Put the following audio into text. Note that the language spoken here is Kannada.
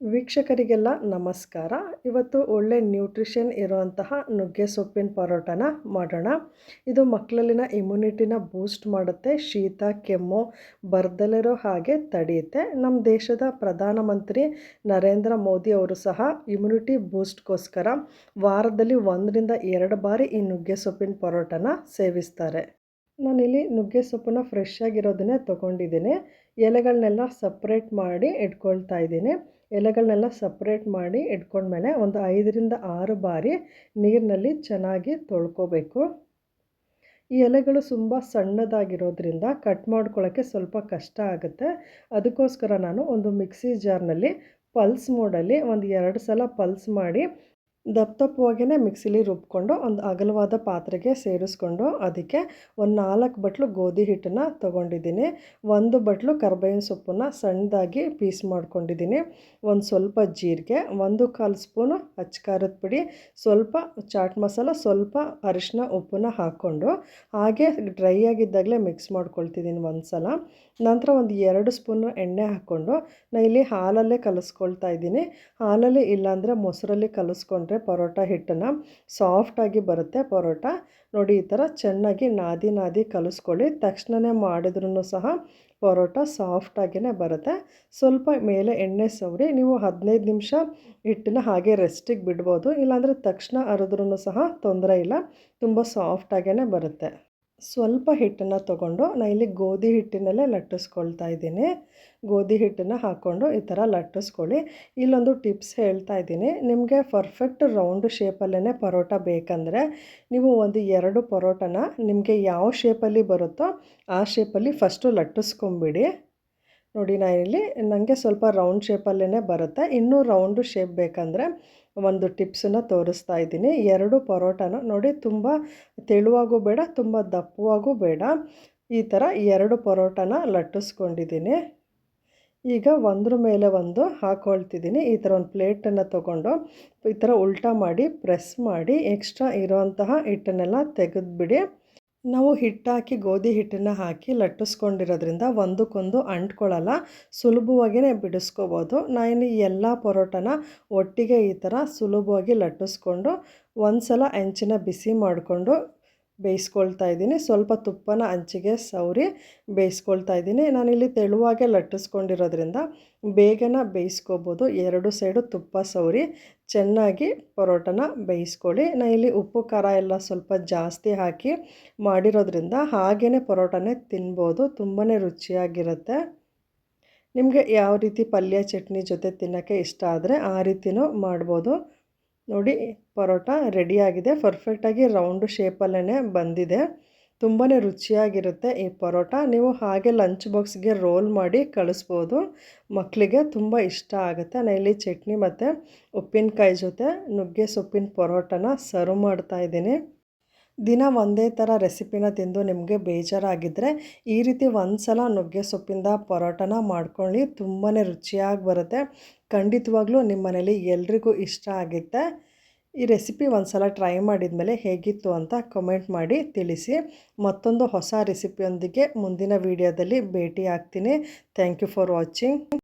ವೀಕ್ಷಕರಿಗೆಲ್ಲ ನಮಸ್ಕಾರ. ಇವತ್ತು ಒಳ್ಳೆ ನ್ಯೂಟ್ರಿಷನ್ ಇರುವಂತಹ ನುಗ್ಗೆ ಸೊಪ್ಪಿನ ಪರೋಟನ ಮಾಡೋಣ. ಇದು ಮಕ್ಕಳಲ್ಲಿನ ಇಮ್ಯುನಿಟಿನ ಬೂಸ್ಟ್ ಮಾಡುತ್ತೆ. ಶೀತ, ಕೆಮ್ಮು ಬರ್ದಲಿರೋ ಹಾಗೆ ತಡೆಯುತ್ತೆ. ನಮ್ಮ ದೇಶದ ಪ್ರಧಾನಮಂತ್ರಿ ನರೇಂದ್ರ ಮೋದಿ ಅವರು ಸಹ ಇಮ್ಯುನಿಟಿ ಬೂಸ್ಟ್ಗೋಸ್ಕರ ವಾರದಲ್ಲಿ ಒಂದರಿಂದ ಎರಡು ಬಾರಿ ಈ ನುಗ್ಗೆ ಸೊಪ್ಪಿನ ಪರೋಟನ ಸೇವಿಸ್ತಾರೆ. ನಾನಿಲ್ಲಿ ನುಗ್ಗೆ ಸೊಪ್ಪನ್ನ ಫ್ರೆಶ್ ಆಗಿರೋದನ್ನೇ ತೊಗೊಂಡಿದ್ದೀನಿ. ಎಲೆಗಳನ್ನೆಲ್ಲ ಸಪ್ರೇಟ್ ಮಾಡಿ ಇಟ್ಕೊಳ್ತಾ ಇದ್ದೀನಿ. ಎಲೆಗಳನ್ನೆಲ್ಲ ಸಪ್ರೇಟ್ ಮಾಡಿ ಇಟ್ಕೊಂಡ್ಮೇಲೆ ಒಂದು ಐದರಿಂದ ಆರು ಬಾರಿ ನೀರಿನಲ್ಲಿ ಚೆನ್ನಾಗಿ ತೊಳ್ಕೊಬೇಕು. ಈ ಎಲೆಗಳು ತುಂಬ ಸಣ್ಣದಾಗಿರೋದ್ರಿಂದ ಕಟ್ ಮಾಡ್ಕೊಳ್ಳೋಕ್ಕೆ ಸ್ವಲ್ಪ ಕಷ್ಟ ಆಗುತ್ತೆ. ಅದಕ್ಕೋಸ್ಕರ ನಾನು ಒಂದು ಮಿಕ್ಸಿ ಜಾರ್ನಲ್ಲಿ ಪಲ್ಸ್ ಮೋಡಲ್ಲಿ ಒಂದು ಎರಡು ಸಲ ಪಲ್ಸ್ ಮಾಡಿ ದಪ್ಪ ದಪ್ಪವಾಗೇ ಮಿಕ್ಸಿಲಿ ರುಬ್ಕೊಂಡು ಒಂದು ಅಗಲವಾದ ಪಾತ್ರೆಗೆ ಸೇರಿಸ್ಕೊಂಡು ಅದಕ್ಕೆ ಒಂದು ನಾಲ್ಕು ಬಟ್ಲು ಗೋಧಿ ಹಿಟ್ಟನ್ನು ತೊಗೊಂಡಿದ್ದೀನಿ. ಒಂದು ಬಟ್ಲು ಕರ್ಬೇವಿನ ಸೊಪ್ಪನ್ನು ಸಣ್ಣದಾಗಿ ಪೀಸ್ ಮಾಡ್ಕೊಂಡಿದ್ದೀನಿ. ಒಂದು ಸ್ವಲ್ಪ ಜೀರಿಗೆ, ಒಂದು ಕಾಲು ಸ್ಪೂನು ಖಾರದ ಪುಡಿ, ಸ್ವಲ್ಪ ಚಾಟ್ ಮಸಾಲ, ಸ್ವಲ್ಪ ಅರಿಶಿನ ಉಪ್ಪನ್ನ ಹಾಕ್ಕೊಂಡು ಹಾಗೆ ಡ್ರೈ ಆಗಿದ್ದಾಗಲೇ ಮಿಕ್ಸ್ ಮಾಡ್ಕೊಳ್ತಿದ್ದೀನಿ ಒಂದು ಸಲ ನಂತರ ಒಂದು ಎರಡು ಸ್ಪೂನ್ ಎಣ್ಣೆ ಹಾಕ್ಕೊಂಡು ನಾನು ಇಲ್ಲಿ ಹಾಲಲ್ಲೇ ಕಲಿಸ್ಕೊಳ್ತಾ ಇದ್ದೀನಿ. ಹಾಲಲ್ಲಿ ಇಲ್ಲಾಂದರೆ ಮೊಸರಲ್ಲಿ ಕಲಿಸ್ಕೊಂಡ್ರೆ ಪರೋಟ ಹಿಟ್ಟನ್ನು ಸಾಫ್ಟಾಗಿ ಬರುತ್ತೆ. ಪರೋಟ ನೋಡಿ ಈ ಥರ ಚೆನ್ನಾಗಿ ನಾದಿ ನಾದಿ ಕಲಿಸ್ಕೊಳ್ಳಿ. ತಕ್ಷಣವೇ ಮಾಡಿದ್ರೂ ಸಹ ಪರೋಟ ಸಾಫ್ಟಾಗಿಯೇ ಬರುತ್ತೆ. ಸ್ವಲ್ಪ ಮೇಲೆ ಎಣ್ಣೆ ಸವರಿ, ನೀವು ಹದಿನೈದು ನಿಮಿಷ ಹಿಟ್ಟನ್ನ ಹಾಗೆ ರೆಸ್ಟಿಗೆ ಬಿಡ್ಬೋದು. ಇಲ್ಲಾಂದರೆ ತಕ್ಷಣ ಅರಿದ್ರೂ ಸಹ ತೊಂದರೆ ಇಲ್ಲ. ತುಂಬ ಸಾಫ್ಟಾಗೇ ಬರುತ್ತೆ. ಸ್ವಲ್ಪ ಹಿಟ್ಟನ್ನು ತೊಗೊಂಡು ನಾನು ಇಲ್ಲಿ ಗೋಧಿ ಹಿಟ್ಟಿನಲ್ಲೇ ಲಟ್ಟಿಸ್ಕೊಳ್ತಾ ಇದ್ದೀನಿ. ಗೋಧಿ ಹಿಟ್ಟನ್ನು ಹಾಕ್ಕೊಂಡು ಈ ಥರ ಲಟ್ಟಿಸ್ಕೊಳ್ಳಿ. ಇಲ್ಲೊಂದು ಟಿಪ್ಸ್ ಹೇಳ್ತಾ ಇದ್ದೀನಿ. ನಿಮಗೆ ಪರ್ಫೆಕ್ಟ್ ರೌಂಡ್ ಶೇಪಲ್ಲೇ ಪರೋಟ ಬೇಕಂದರೆ ನೀವು ಒಂದು ಎರಡು ಪರೋಟನ ನಿಮಗೆ ಯಾವ ಶೇಪಲ್ಲಿ ಬರುತ್ತೋ ಆ ಶೇಪಲ್ಲಿ ಫಸ್ಟು ಲಟ್ಟಿಸ್ಕೊಂಬಿಡಿ. ನೋಡಿ ನಾನು ಇಲ್ಲಿ ನನಗೆ ಸ್ವಲ್ಪ ರೌಂಡ್ ಶೇಪಲ್ಲೇ ಬರುತ್ತೆ. ಇನ್ನೂ ರೌಂಡು ಶೇಪ್ ಬೇಕಂದರೆ ಒಂದು ಟಿಪ್ಸನ್ನು ತೋರಿಸ್ತಾ ಇದ್ದೀನಿ. ಎರಡು ಪರೋಟನ ನೋಡಿ, ತುಂಬ ತೆಳುವಾಗೂ ಬೇಡ, ತುಂಬ ದಪ್ಪವಾಗೂ ಬೇಡ. ಈ ಥರ ಎರಡು ಪರೋಟನ ಲಟ್ಟಿಸ್ಕೊಂಡಿದ್ದೀನಿ. ಈಗ ಒಂದ್ರ ಮೇಲೆ ಒಂದು ಹಾಕೊಳ್ತಿದ್ದೀನಿ. ಈ ಥರ ಒಂದು ಪ್ಲೇಟನ್ನು ತೊಗೊಂಡು ಈ ಥರ ಉಲ್ಟಾ ಮಾಡಿ, ಪ್ರೆಸ್ ಮಾಡಿ, ಎಕ್ಸ್ಟ್ರಾ ಇರೋವಂತಹ ಹಿಟ್ಟನ್ನೆಲ್ಲ ತೆಗೆದುಬಿಡಿ. ನಾವು ಹಿಟ್ಟಾಕಿ, ಗೋಧಿ ಹಿಟ್ಟನ್ನು ಹಾಕಿ ಲಟ್ಟಿಸ್ಕೊಂಡಿರೋದ್ರಿಂದ ಒಂದಕ್ಕೊಂದು ಅಂಟ್ಕೊಳ್ಳಲ್ಲ ಸುಲಭವಾಗಿಯೇ ಬಿಡಿಸ್ಕೋಬೋದು. ನಾನು ಎಲ್ಲ ಪರೋಟನ ಒಟ್ಟಿಗೆ ಈ ಥರ ಸುಲಭವಾಗಿ ಲಟ್ಟಿಸ್ಕೊಂಡು ಒಂದು ಸಲ ಹೆಂಚಿನ ಬಿಸಿ ಮಾಡಿಕೊಂಡು ಬೇಯಿಸ್ಕೊಳ್ತಾ ಇದ್ದೀನಿ. ಸ್ವಲ್ಪ ತುಪ್ಪನ ಅಂಚಿಗೆ ಸವರಿ ಬೇಯಿಸ್ಕೊಳ್ತಾ ಇದ್ದೀನಿ. ನಾನಿಲ್ಲಿ ತೆಳುವಾಗೆ ಲಟ್ಟಿಸ್ಕೊಂಡಿರೋದ್ರಿಂದ ಬೇಗನ ಬೇಯಿಸ್ಕೋಬೋದು. ಎರಡು ಸೈಡು ತುಪ್ಪ ಸವರಿ, ಚೆನ್ನಾಗಿ ಪರೋಟನ ಬೇಯಿಸ್ಕೊಳ್ಳಿ. ನಾನು ಇಲ್ಲಿ ಉಪ್ಪು, ಖಾರ ಎಲ್ಲ ಸ್ವಲ್ಪ ಜಾಸ್ತಿ ಹಾಕಿ ಮಾಡಿರೋದ್ರಿಂದ ಹಾಗೇ ಪರೋಟನೇ ತಿನ್ಬೋದು. ತುಂಬಾ ರುಚಿಯಾಗಿರುತ್ತೆ. ನಿಮಗೆ ಯಾವ ರೀತಿ ಪಲ್ಯ, ಚಟ್ನಿ ಜೊತೆ ತಿನ್ನೋಕ್ಕೆ ಇಷ್ಟ ಆದರೆ ಆ ರೀತಿಯೂ ಮಾಡ್ಬೋದು. ನೋಡಿ, ಪರೋಟ ರೆಡಿಯಾಗಿದೆ. ಪರ್ಫೆಕ್ಟಾಗಿ ರೌಂಡು ಶೇಪಲ್ಲೇ ಬಂದಿದೆ. ತುಂಬಾ ರುಚಿಯಾಗಿರುತ್ತೆ ಈ ಪರೋಟ. ನೀವು ಹಾಗೆ ಲಂಚ್ ಬಾಕ್ಸ್ಗೆ ರೋಲ್ ಮಾಡಿ ಕಳಿಸ್ಬೋದು. ಮಕ್ಕಳಿಗೆ ತುಂಬ ಇಷ್ಟ ಆಗುತ್ತೆ. ನಾನು ಇಲ್ಲಿ ಚಟ್ನಿ ಮತ್ತು ಉಪ್ಪಿನಕಾಯಿ ಜೊತೆ ನುಗ್ಗೆ ಸೊಪ್ಪಿನ ಪರೋಟನ ಸರ್ವ್ ಮಾಡ್ತಾ ಇದ್ದೀನಿ. ದಿನ ಒಂದೇ ಥರ ರೆಸಿಪಿನ ತಿಂದು ನಿಮಗೆ ಬೇಜಾರಾಗಿದ್ದರೆ ಈ ರೀತಿ ಒಂದು ಸಲ ನುಗ್ಗೆ ಸೊಪ್ಪಿಂದ ಪರೋಟನ ಮಾಡ್ಕೊಳ್ಳಿ. ತುಂಬಾ ರುಚಿಯಾಗಿ ಬರುತ್ತೆ. ಖಂಡಿತವಾಗ್ಲೂ ನಿಮ್ಮ ಮನೇಲಿ ಎಲ್ರಿಗೂ ಇಷ್ಟ ಆಗುತ್ತೆ. ಈ ರೆಸಿಪಿ ಒಂದು ಸಲ ಟ್ರೈ ಮಾಡಿದ ಮೇಲೆ ಹೇಗಿತ್ತು ಅಂತ ಕಮೆಂಟ್ ಮಾಡಿ ತಿಳಿಸಿ. ಮತ್ತೊಂದು ಹೊಸ ರೆಸಿಪಿಯೊಂದಿಗೆ ಮುಂದಿನ ವೀಡಿಯೋದಲ್ಲಿ ಭೇಟಿ ಆಗ್ತೀನಿ ಥ್ಯಾಂಕ್ ಯು ಫಾರ್ ವಾಚಿಂಗ್.